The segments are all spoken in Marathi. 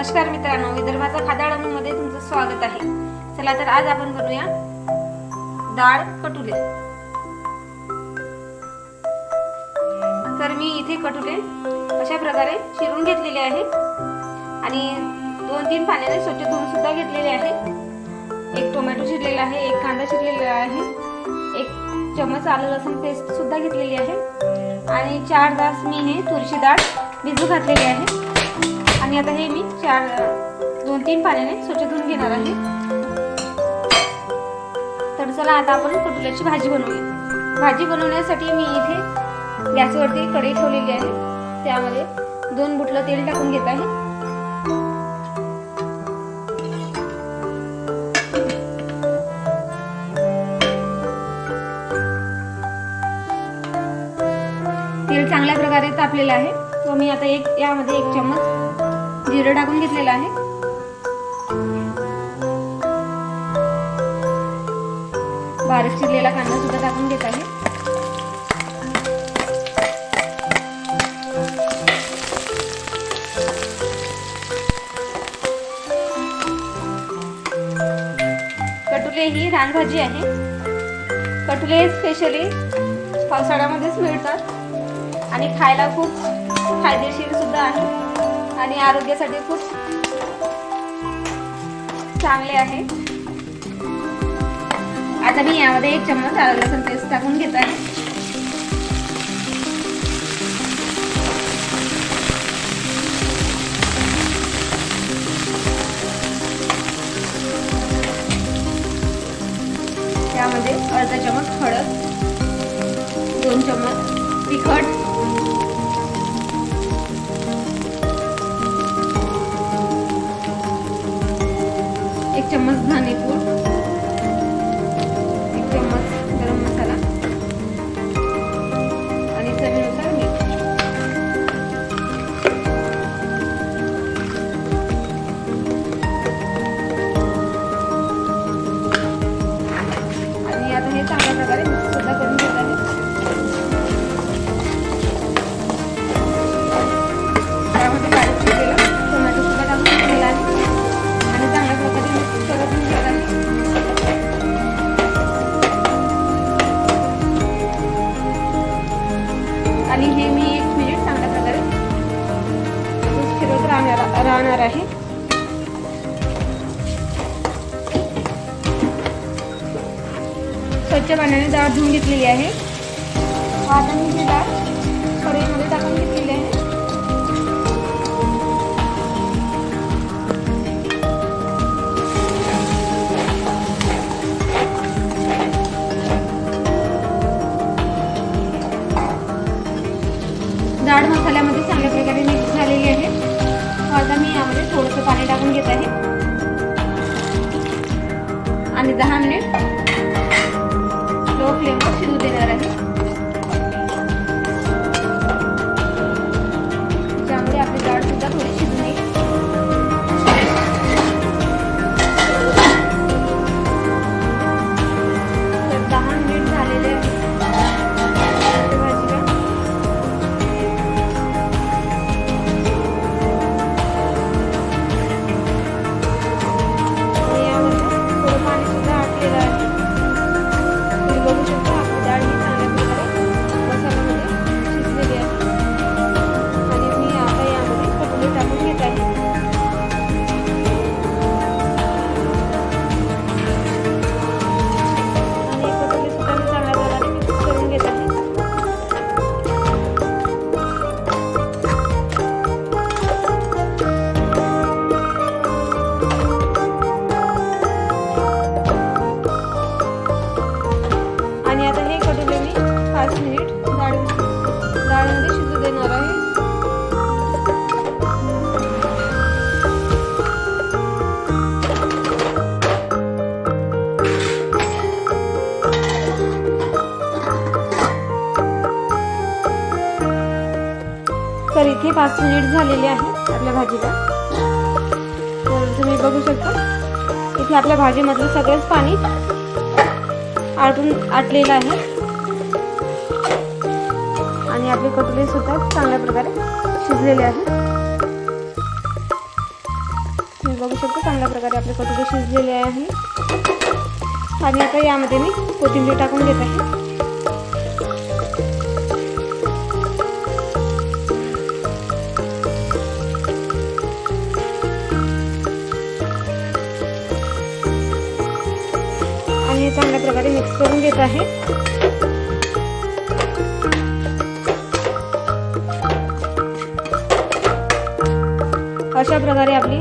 नमस्कार मित्रांनो विदर्भाचा खादाळमध्ये तुमचं स्वागत आहे. चला तर आज आपण बनवूया डाळ कटुले. तर मी इथे कटुले अशा प्रकारे चिरून घेतलेले आहे. आणि दोन तीन पाण्याने स्वच्छ धुवून सुद्धा घेतलेले आहे. एक टोमॅटो चिरलेला आहे एक कांदा चिरलेला आहे एक चमच आलं लसूण पेस्ट सुद्धा घेतलेली आहे. आणि चार तास मी हे तुळशी डाळ भिजू घातलेली आहे. आणि आता हे मी चार दोन तीन पाण्याने स्वच्छ धुवून घेणार आहे. तर चला आता आपण कटुल्याची भाजी बनवूया. भाजी बनवण्यासाठी मी इथे गॅसवरती कढई ठेवलेली आहे. त्यामध्ये दोन बुटलं तेल टाकून घेत आहे. तेल चांगल्या प्रकारे तापलेलं आहे. व मी आता एक यामध्ये एक चम्मच जिरं टाकून घेतलेलं आहे. बारीक चिरलेला कांदा सुद्धा टाकून घेत आहे. कटुले ही रानभाजी आहे. कटुले स्पेशली पावसाळ्यामध्येच मिळतात. आणि खायला खूप फायदेशीर सुद्धा आहे. आणि आरोग्यासाठी खूप चांगले आहे. आता मी यामध्ये एक चम्मच आलं लसूण पेस्ट टाकून घेत आहे. त्यामध्ये अर्धा चमच हळद दोन चम्मच तिखट एक चम्मच घेणार आहे. स्वच्छ पाण्याने डाळ धुवून घेतलेली आहे. आता मी ही डाळ कढईमध्ये दहा मिनिट होणार आहे. तर इथे पाच मिनिट झालेले आहे आपल्या भाजीला. तर तुम्ही बघू शकता इथे आपल्या भाजीमधलं सगळंच पाणी आटून आटलेलं आहे. आणि आपले कटोरे सुद्धा चांगल्या प्रकारे शिजलेले आहे बघू शकतो चांगल्या प्रकारे आपले कटोरे शिजलेले आहे. आणि आता यामध्ये मी कोथिंबीर टाकून घेत आहे. आणि हे चांगल्या प्रकारे मिक्स करून घेत आहे. अशा प्रकारे आपली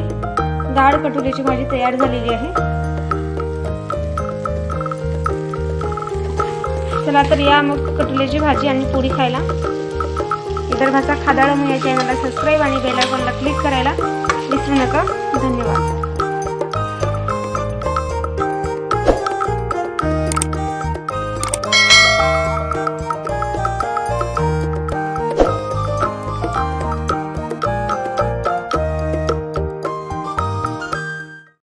डाळ कटोरीची भाजी तयार झालेली आहे. चला तर या मग कटोल्याची भाजी आणि पोळी खायला. विदर्भाचा खादाळ म्हणून या चॅनलला सबस्क्राईब आणि बेल आयकॉनला क्लिक करायला विसरू नका. धन्यवाद.